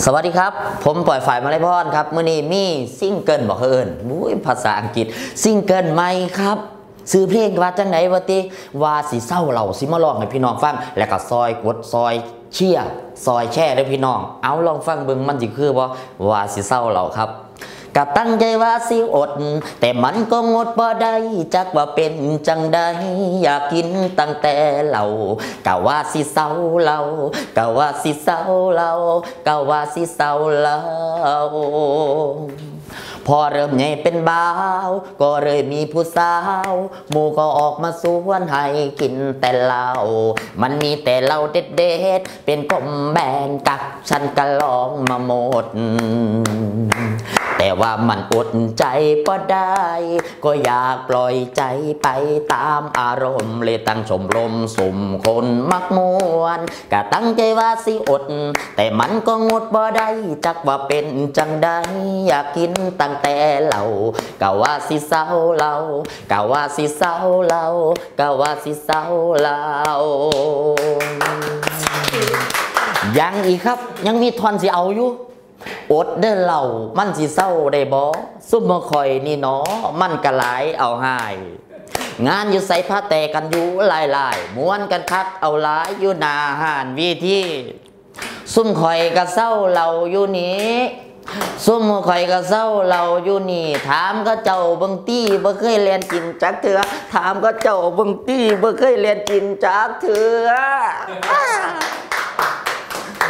สวัสดีครับ ผมปล่อยฝ่ายมาเลยพรครับมื่อนี้มีซิงเกิลบอกเอิญบุ้ยภาษาอังกฤษซิงเกิลใหม่ครับซื้อเพลงว่าจังไหนวะติว่าสีเศร้าเราสิมาลองให้พี่น้องฟัง แล้วก็ซอยกดซอยเชียร์ซอยแช่ด้วยพี่น้อง เอาลองฟังเบิ่งมันสิคือว่าว่าสีเศร้าเราครับ ก็ตั้งใจว่าสิอด แต่มันก็งดบ่ได้จักว่าเป็นจังใดอยากกินตั้งแต่เรากะว่าสิเศร้าเรากะว่าสิเศร้าเรากะว่าสิเศร้าเราพอเริ่มใหญ่เป็นบ่าว ก็เลยมีผู้สาวหมู่ก็ออกมาสวนให้กินแต่เหล้ามันมีแต่เหล้าเด็ดๆเป็นกลมแบ่งกักฉันก็ลองมาหมด แต่ว่ามันอดใจก็ได้ ก็อยากปล่อยใจไปตามอารมณ์เลยตั้งชมรมสุ่มคนมักมวนก็ตั้งใจว่าสิอด แต่มันก็งดบ่ได้จักว่าเป็นจังใดอยากกินตั้งแต่เหล่ากะว่าสิเศร้าเรากะว่าสิเศร้าเรากะว่าสิเศร้าเรายังอีกครับยังมีทอนสิเอาอยู่ อดเด้อเหล่ามันสิเศร้าได้บ่ซุ่มบ่คอยนี่เนาะมันก็หลายเอาหายงานอยู่ใส่ผ้าแต่กันอยู่หลายๆม้วนกันคักเอาหลายอยู่หนาหานวีที่ซุ่มคอยก็เศร้าเราอยู่นี้ซุ่มคอยก็เศร้าเราอยู่นี่ ถามก็เจ้าบังตี้บ่เคยเรียนกินจักเถือถามก็เจ้าบังตี้บ่เคยเรียนกินจักเถือ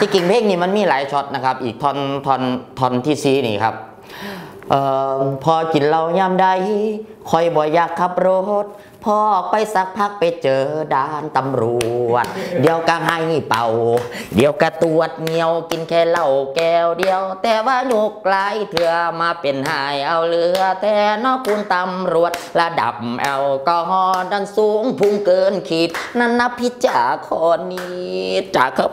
ที่กิ่งเพลงนี่มันมีหลายช็อตนะครับ อีกท่อนท่อนท่อนที่ซีนี่ครับ ออพอกินเหล้ายามใดคอยบ่อยากขับรถ พอออกไปสักพักไปเจอด่านตำรวจ เดี๋ยวก็ให้เป่า เดี๋ยวก็ตรวจเหนียวกินแค่เหล้าแก้วเดียว แต่ว่าหนุกหลเถื่อมาเป็นหายเอาเหลือ แต่นอกคุณตำรวจ ระดับแอลกอฮอล์ดันสูงพุ่งเกินขีด นั่นนับพิจาคอนี้จ่าครับ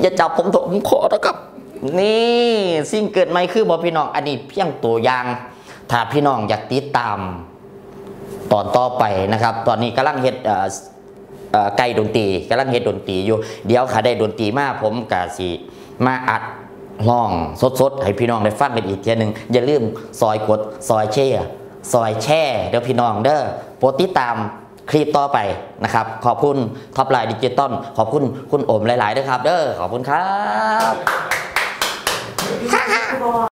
อย่าจับผมถอะผมขอนะครับ นี่สิ่งเกิดไม่คือบอพี่น้องอันนี้เพียงตัวอย่างถ้าพี่น้องอยากติดตามตอนต่อไปนะครับ ตอนนี้กำลังเฮ็ดไก่ดนตรีกำลังเฮ็ดดนตรีอยู่ เดี๋ยวขาได้ดนตรีมาผมกะสิมาอัดร้องสดๆ ให้พี่น้องได้ฟังกันอีกเทียหนึงอย่าลืมซอยกดซอยแช่ซอยแช่เด้อพี่น้องเด้อโปรดติดตามคลิปต่อไปนะครับ ขอบคุณท็อปไลน์ดิจิตอลขอบคุณคุณโอมหลายๆด้วยครับ เด้อขอบคุณครับ 哈哈。